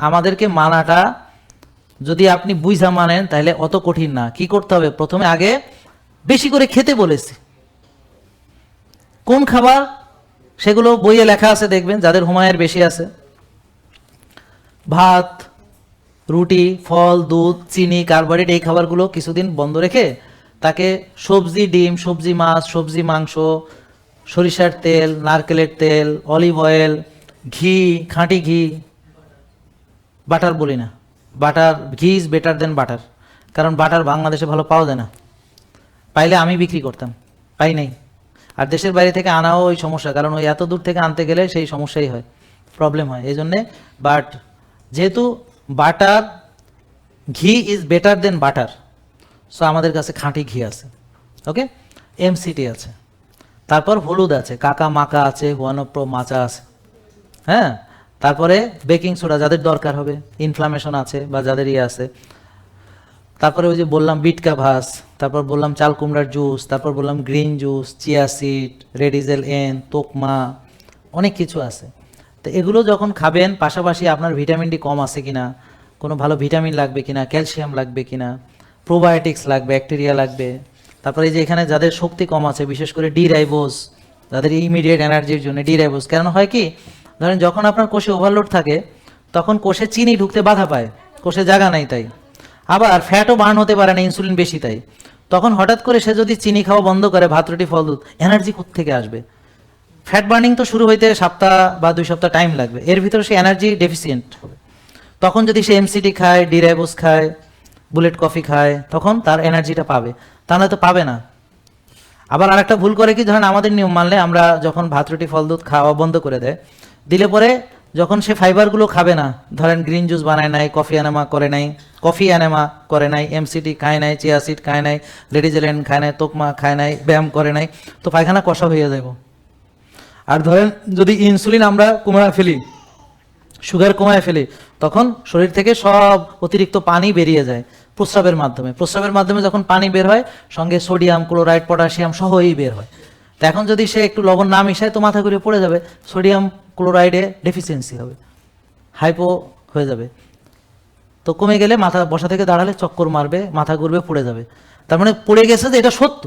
আমাদেরকে মানাটা যদি আপনি বুঝা মানেন, তাহলে অত কঠিন না। কি করতে হবে? প্রথমে আগে বেশি করে খেতে বলেছি। কোন খাবার? সেগুলো বইয়ে লেখা আছে, দেখবেন, যাদের হুমায়ের বেশি আছে। ভাত, রুটি, ফল, দুধ, চিনি, কার্বোহাইড্রেট, এই খাবারগুলো কিছুদিন বন্ধ রেখে তাকে সবজি, ডিম, সবজি, মাছ, সবজি, মাংস, সরিষার তেল, নারকেলের তেল, অলিভ অয়েল, ঘি, খাঁটি ঘি বাটার বলি না। Butter, ghee is better than butter কারণ বাটার বাংলাদেশে ভালো পাওয়া যায় না। পাইলে আমি বিক্রি করতাম। পাই নাই। আর দেশের বাইরে থেকে আনাও ওই সমস্যা। কারণ ওই এত দূর থেকে আনতে গেলে সেই সমস্যাই হয়। প্রবলেম হয়। এই জন্যে বাট যেহেতু butter ghee is better than butter so আমাদের কাছে খাঁটি ঘি আছে। ওকে এমসিটি আছে। তারপর হলুদ আছে। কাকা মাকা আছে হুয়ানপ্রো মাচা আছে। হ্যাঁ? তারপরে বেকিং সোডা যাদের দরকার হবে ইনফ্লামেশন আছে বা যাদের ইয়ে আছে। তারপরে ওই যে বললাম বিটকা ভাস, তারপর বললাম চাল কুমড়ার জুস, তারপর বললাম গ্রিন জুস, চিয়া সিড রেডিজেল এন, তোকমা, অনেক কিছু আছে। তো এগুলো যখন খাবেন, পাশাপাশি আপনার ভিটামিন ডি কম আছে কিনা, কোনো ভালো ভিটামিন লাগবে কিনা, ক্যালসিয়াম লাগবে কিনা, প্রোবায়োটিক্স লাগবে, ব্যাকটেরিয়া লাগবে, তারপরে এই যে এখানে যাদের শক্তি কম আছে, বিশেষ করে ডি রাইবোস, যাদের ইমিডিয়েট এনার্জির জন্য, ডি রাইবোস কেন হয় কি ধরেন যখন আপনার কোষে ওভারলোড থাকে, তখন কোষে চিনি ঢুকতে বাধা পায়। কোষে জায়গা নাই তাই। আবার ফ্যাটও বার্ন হতে পারে না ইনসুলিন বেশি তাই। তখন হঠাৎ করে সে যদি চিনি খাওয়া বন্ধ করে, ভাত, রুটি, ফল, দুধ এনার্জি থেকে আসবে? ফ্যাট বার্নিং তো শুরু হইতে সপ্তাহ বা দুই সপ্তাহ টাইম লাগবে। এর ভিতরে সে এনার্জি ডেফিসিয়েন্ট হবে। তখন যদি সে এমসিটি খায় ডিরাইবোস খায় বুলেট কফি খায়, তখন তার এনার্জিটা পাবে। তা না তো পাবে না। আবার আরেকটা ভুল করে কি, ধরেন আমাদের নিয়ম মানলে আমরা যখন ভাত, রুটি, ফল, দুধ খাওয়া বন্ধ করে দেয় দিলে পরে যখন সে ফাইবারগুলো খাবে না, ধরেন গ্রিন জুস বানায় নাই, কফি অ্যানেমা করে নাই, কফি অ্যানেমা করে নাই এমসিটি খায় নাই চিয়াসিড খায় নাই লেডিজেলেন খায় নাই, তোকমা খায় নাই, ব্যায়াম করে নাই, তো পায়খানা কষা হয়ে যাব আর ধরেন যদি ইনসুলিন আমরা কমায় ফেলি, সুগার কমায় ফেলি, তখন শরীর থেকে সব অতিরিক্ত পানি বেরিয়ে যায় প্রস্রাবের মাধ্যমে। প্রস্রাবের মাধ্যমে যখন পানি বের হয়, সঙ্গে সোডিয়াম, ক্লোরাইড, পটাশিয়াম সহই বের হয়। তো এখন যদি সে একটু লবণ না মিশায়, তো মাথা ঘুরে পড়ে যাবে। সোডিয়াম ক্লোরাইডে ডেফিসিয়েন্সি হবে। হাইপো হয়ে যাবে। তো কমে গেলে মাথা, বসা থেকে দাঁড়ালে চক্কর মারবে, মাথা ঘুরবে, পড়ে যাবে। তার মানে পড়ে গেছে যে এটা সত্য।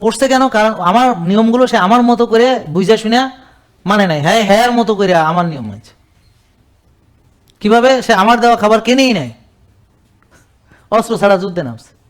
পড়ছে কেন? কারণ আমার নিয়মগুলো সে আমার মতো করে বুঝা শুনে মানে নাই। হ্যাঁ হ্যাঁ মতো করে আমার নিয়ম আছে। কীভাবে? সে আমার দেওয়া খাবার কেনেই নেয়? অস্ত্র ছাড়া যুদ্ধে নামছে।